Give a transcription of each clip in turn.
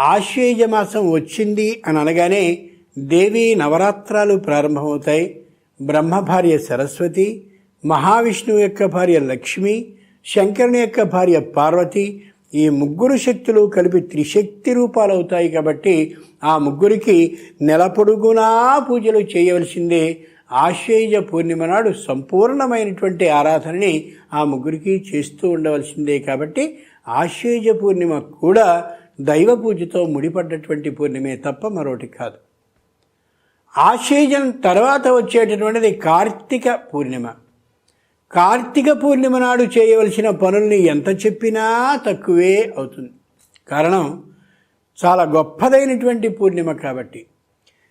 ఆశ్వేజ మాసం వచ్చింది అని అనగానే దేవీ నవరాత్రాలు ప్రారంభమవుతాయి. బ్రహ్మ భార్య సరస్వతి మహావిష్ణువు యొక్క భార్య లక్ష్మి శంకరుని యొక్క భార్య పార్వతి ఈ ముగ్గురు శక్తులు కలిపి త్రిశక్తి రూపాలు అవుతాయి కాబట్టి ఆ ముగ్గురికి నెల పొడుగునా పూజలు చేయవలసిందే. ఆశ్వేజ పూర్ణిమ నాడు సంపూర్ణమైనటువంటి ఆరాధనని ఆ ముగ్గురికి చేస్తూ ఉండవలసిందే కాబట్టి ఆశ్వేజ పూర్ణిమ కూడా దైవ పూజతో ముడిపడ్డటువంటి పూర్ణిమే తప్ప మరొకటి కాదు. ఆశ్వేజం తర్వాత వచ్చేటటువంటిది కార్తీక పూర్ణిమ. కార్తీక పూర్ణిమ నాడు చేయవలసిన పనుల్ని ఎంత చెప్పినా తక్కువే అవుతుంది. కారణం చాలా గొప్పదైనటువంటి పూర్ణిమ కాబట్టి.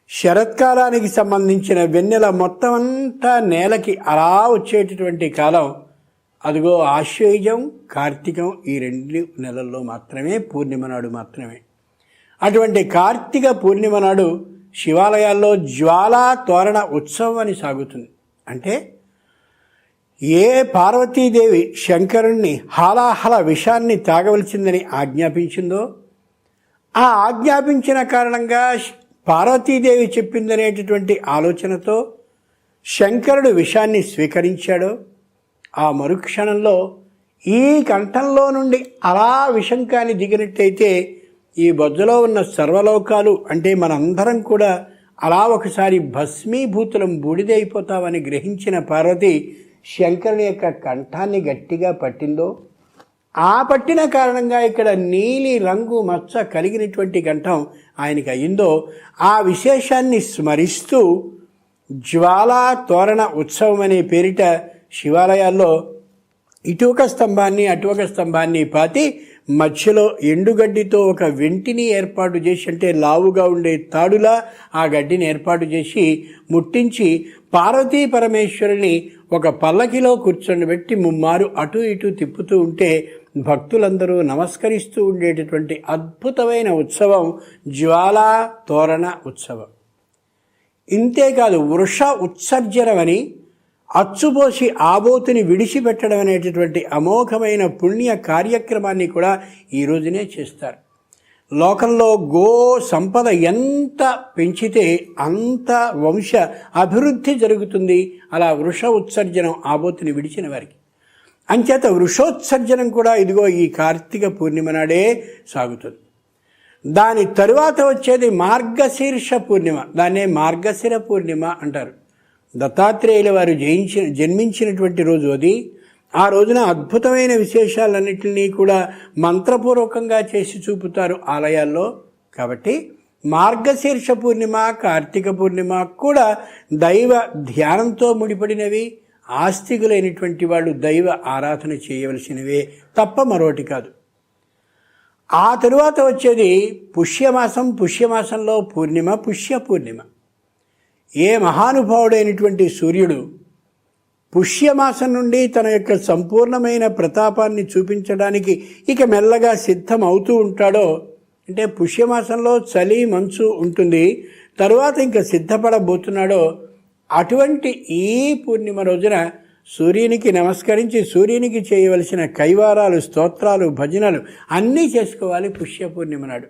శరత్కాలానికి సంబంధించిన వెన్నెల మొత్తం అంతా నేలకి అలా వచ్చేటటువంటి కాలం అదిగో ఆశ్వయుజం కార్తీకం ఈ రెండు నెలల్లో మాత్రమే పూర్ణిమ నాడు మాత్రమే. అటువంటి కార్తీక పూర్ణిమ నాడు శివాలయాల్లో జ్వాలా తోరణ ఉత్సవం అని సాగుతుంది. అంటే ఏ పార్వతీదేవి శంకరుణ్ణి హాలాహల విషాన్ని తాగవలసిందని ఆజ్ఞాపించిందో ఆ ఆజ్ఞాపించిన కారణంగా పార్వతీదేవి చెప్పిందనేటటువంటి ఆలోచనతో శంకరుడు విషాన్ని స్వీకరించాడో ఆ మరుక్షణంలో ఈ కంఠంలో నుండి అలా విషం కాని దిగినట్టయితే ఈ బొజ్జలో ఉన్న సర్వలోకాలు అంటే మనందరం కూడా అలా ఒకసారి భస్మీభూతులం బూడిదైపోతామని గ్రహించిన పార్వతి శంకరుని యొక్క కంఠాన్ని గట్టిగా పట్టిందో ఆ పట్టిన కారణంగా ఇక్కడ నీలి రంగు మచ్చ కలిగినటువంటి కంఠం ఆయనకి అయిందో ఆ విశేషాన్ని స్మరిస్తూ జ్వాలా తోరణ ఉత్సవం అనే పేరిట శివాలయాల్లో ఇటుక స్తంభాన్ని అటువక స్తంభాన్ని పాతి మధ్యలో ఎండుగడ్డితో ఒక వెంటిని ఏర్పాటు చేసి అంటే లావుగా ఉండే తాడులా ఆ గడ్డిని ఏర్పాటు చేసి ముట్టించి పార్వతీ పరమేశ్వరుని ఒక పల్లకిలో కూర్చొనిబెట్టి ముమ్మారు అటు ఇటు తిప్పుతూ ఉంటే భక్తులందరూ నమస్కరిస్తూ ఉండేటటువంటి అద్భుతమైన ఉత్సవం జ్వాలా తోరణ ఉత్సవం. ఇంతేకాదు వృష ఉత్సర్జనమని అచ్చుపోసి ఆబోతుని విడిచిపెట్టడం అనేటటువంటి అమోఘమైన పుణ్య కార్యక్రమాన్ని కూడా ఈ రోజునే చేస్తారు. లోకంలో గో సంపద ఎంత పెంచితే అంత వంశ అభివృద్ధి జరుగుతుంది. అలా వృష ఉత్సర్జనం ఆబోతుని విడిచిన వారికి. అంచేత వృషోత్సర్జనం కూడా ఇదిగో ఈ కార్తీక పూర్ణిమ నాడే సాగుతుంది. దాని తరువాత వచ్చేది మార్గశీర్ష పూర్ణిమ. దాన్నే మార్గశిర పూర్ణిమ అంటారు. దత్తాత్రేయుల వారు జయించిన జన్మించినటువంటి రోజు అది. ఆ రోజున అద్భుతమైన విశేషాలన్నింటినీ కూడా మంత్రపూర్వకంగా చేసి చూపుతారు ఆలయాల్లో. కాబట్టి మార్గశీర్ష పూర్ణిమ కార్తీక పూర్ణిమ కూడా దైవ ధ్యానంతో ముడిపడినవి. ఆస్తికులైనటువంటి వాళ్ళు దైవ ఆరాధన చేయవలసినవే తప్ప మరోటి కాదు. ఆ తరువాత వచ్చేది పుష్యమాసం. పుష్యమాసంలో పూర్ణిమ పుష్య పూర్ణిమ. ఏ మహానుభావుడైనటువంటి సూర్యుడు పుష్యమాసం నుండి తన యొక్క సంపూర్ణమైన ప్రతాపాన్ని చూపించడానికి ఇక మెల్లగా సిద్ధం అవుతూ ఉంటాడో అంటే పుష్యమాసంలో చలి మంచు ఉంటుంది తరువాత ఇంకా సిద్ధపడబోతున్నాడో అటువంటి ఈ పూర్ణిమ రోజున సూర్యునికి నమస్కరించి సూర్యునికి చేయవలసిన కైవారాలు స్తోత్రాలు భజనలు అన్నీ చేసుకోవాలి పుష్య పూర్ణిమ నాడు.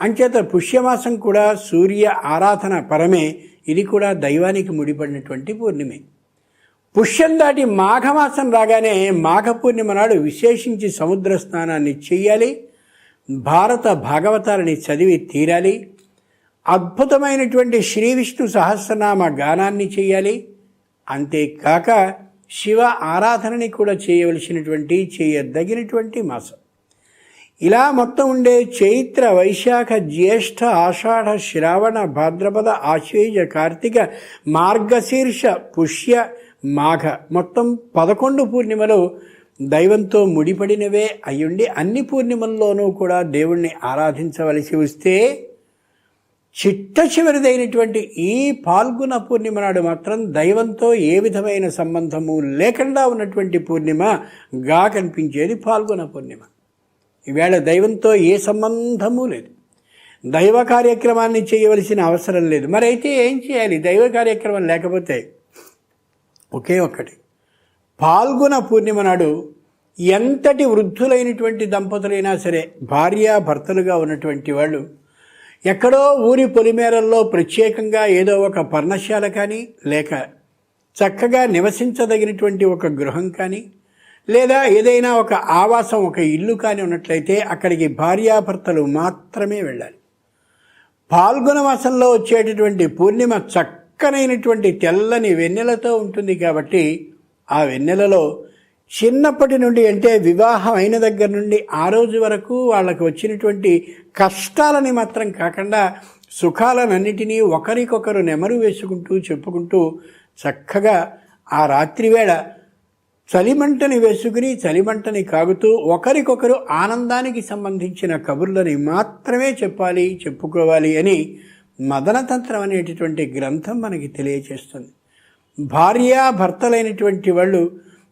అంచేత పుష్యమాసం కూడా సూర్య ఆరాధన పరమే ఇది కూడా దైవానికి ముడిపడినటువంటి పూర్ణిమే. పుష్యం దాటి మాఘమాసం రాగానే మాఘ పూర్ణిమ నాడు విశేషించి సముద్ర స్నానాన్ని చెయ్యాలి. భారత భాగవతాలని చదివి తీరాలి. అద్భుతమైనటువంటి శ్రీ విష్ణు సహస్రనామ గానాన్ని చేయాలి అంతేకాక శివ ఆరాధనని కూడా చేయవలసినటువంటి చేయదగినటువంటి మాసం. ఇలా మొత్తం ఉండే చైత్ర వైశాఖ జ్యేష్ఠ ఆషాఢ శ్రావణ భాద్రపద ఆశ్వేజ కార్తీక మార్గశీర్ష పుష్య మాఘ. మొత్తం పదకొండు పూర్ణిమలు దైవంతో ముడిపడినవే అయ్యుండి అన్ని పూర్ణిమల్లోనూ కూడా దేవుణ్ణి ఆరాధించవలసి వస్తే చిట్ట చివరిదైనటువంటి ఈ పాల్గొన పూర్ణిమ నాడు మాత్రం దైవంతో ఏ విధమైన సంబంధము లేకుండా ఉన్నటువంటి పూర్ణిమగా కనిపించేది పాల్గొన పూర్ణిమ. ఈవేళ దైవంతో ఏ సంబంధము లేదు. దైవ కార్యక్రమాన్ని చేయవలసిన అవసరం లేదు. మరి అయితే ఏం చేయాలి? దైవ కార్యక్రమం లేకపోతే ఒకే ఒక్కటి. పాల్గొన పూర్ణిమ నాడు ఎంతటి వృద్ధులైనటువంటి దంపతులైనా సరే భార్య భర్తలుగా ఉన్నటువంటి వాళ్ళు ఎక్కడో ఊరి పొలిమేరల్లో ప్రత్యేకంగా ఏదో ఒక పర్ణశాల కానీ లేక చక్కగా నివసించదగినటువంటి ఒక గృహం కానీ లేదా ఏదైనా ఒక ఆవాసం ఒక ఇల్లు కానీ ఉన్నట్లయితే అక్కడికి భార్యాభర్తలు మాత్రమే వెళ్ళాలి. పాల్గొన మాసంలో వచ్చేటటువంటి పూర్ణిమ చక్కనైనటువంటి తెల్లని వెన్నెలతో ఉంటుంది కాబట్టి ఆ వెన్నెలలో చిన్నప్పటి నుండి అంటే వివాహం అయిన దగ్గర నుండి ఆ రోజు వరకు వాళ్ళకు వచ్చినటువంటి కష్టాలని మాత్రం కాకుండా సుఖాలనన్నిటినీ ఒకరికొకరు నెమరు వేసుకుంటూ చెప్పుకుంటూ చక్కగా ఆ రాత్రివేళ చలిమంటని వేసుకుని చలిమంటని కాగుతూ ఒకరికొకరు ఆనందానికి సంబంధించిన కబుర్లని మాత్రమే చెప్పాలి చెప్పుకోవాలి అని మదనతంత్రం అనేటటువంటి గ్రంథం మనకి తెలియచేస్తుంది. భార్య భర్తలైనటువంటి వాళ్ళు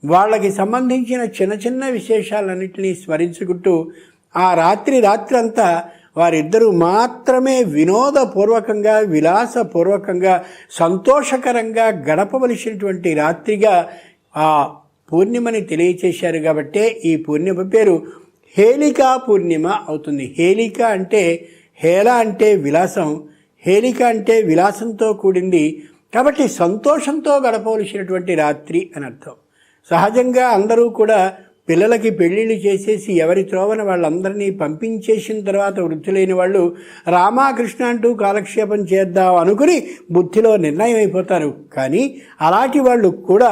వాళ్ళకి సంబంధించిన చిన్న చిన్న విశేషాలన్నింటినీ స్మరించుకుంటూ ఆ రాత్రి రాత్రంతా వారిద్దరూ మాత్రమే వినోదపూర్వకంగా విలాసపూర్వకంగా సంతోషకరంగా గడపవలసినటువంటి రాత్రిగా ఆ పూర్ణిమని తెలియచేశారు కాబట్టే ఈ పూర్ణిమ పేరు హేలికా పూర్ణిమ అవుతుంది. హేలిక అంటే హేళ అంటే విలాసం హేలిక అంటే విలాసంతో కూడింది కాబట్టి సంతోషంతో గడపవలసినటువంటి రాత్రి అని అర్థం. సహజంగా అందరూ కూడా పిల్లలకి పెళ్ళిళ్ళు చేసేసి ఎవరి త్రోవన వాళ్ళందరినీ పంపించేసిన తర్వాత వృద్ధులైన వాళ్ళు రామాకృష్ణ అంటూ కాలక్షేపం చేద్దాం అనుకుని బుద్ధిలో నిర్ణయం అయిపోతారు కానీ అలాంటి వాళ్ళు కూడా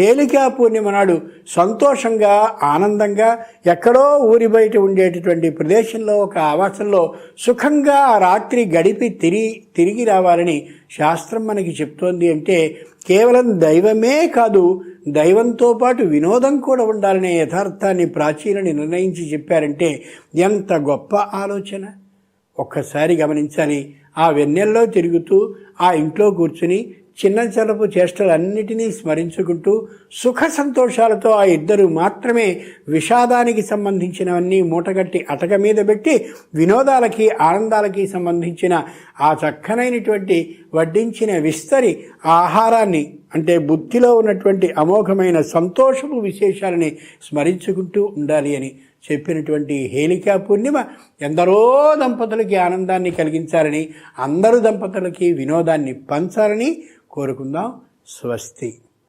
హేలికా పూర్ణిమ నాడు సంతోషంగా ఆనందంగా ఎక్కడో ఊరి బయట ఉండేటటువంటి ప్రదేశంలో ఒక ఆవాసంలో సుఖంగా ఆ రాత్రి గడిపి తిరిగి తిరిగి రావాలని శాస్త్రం మనకి చెప్తోంది అంటే కేవలం దైవమే కాదు దైవంతో పాటు వినోదం కూడా ఉండాలనే యథార్థాన్ని ప్రాచీనని నిర్ణయించి చెప్పారంటే ఎంత గొప్ప ఆలోచన. ఒక్కసారి గమనించాలి ఆ వెన్నెల్లో తిరుగుతూ ఆ ఇంట్లో కూర్చుని చిన్న చలపు చేష్టలన్నిటినీ స్మరించుకుంటూ సుఖ సంతోషాలతో ఆ ఇద్దరు మాత్రమే విషాదానికి సంబంధించినవన్నీ మూటగట్టి అటక మీద పెట్టి వినోదాలకి ఆనందాలకి సంబంధించిన ఆ చక్కనైనటువంటి వడ్డించిన విస్తరి ఆహారాన్ని అంటే బుద్ధిలో ఉన్నటువంటి అమోఘమైన సంతోషపు విశేషాలని స్మరించుకుంటూ ఉండాలి అని చెప్పినటువంటి హేలికా పూర్ణిమ ఎందరో దంపతులకి ఆనందాన్ని కలిగించాలని అందరు దంపతులకి వినోదాన్ని పంచాలని కోరుకుందాం. స్వస్తి.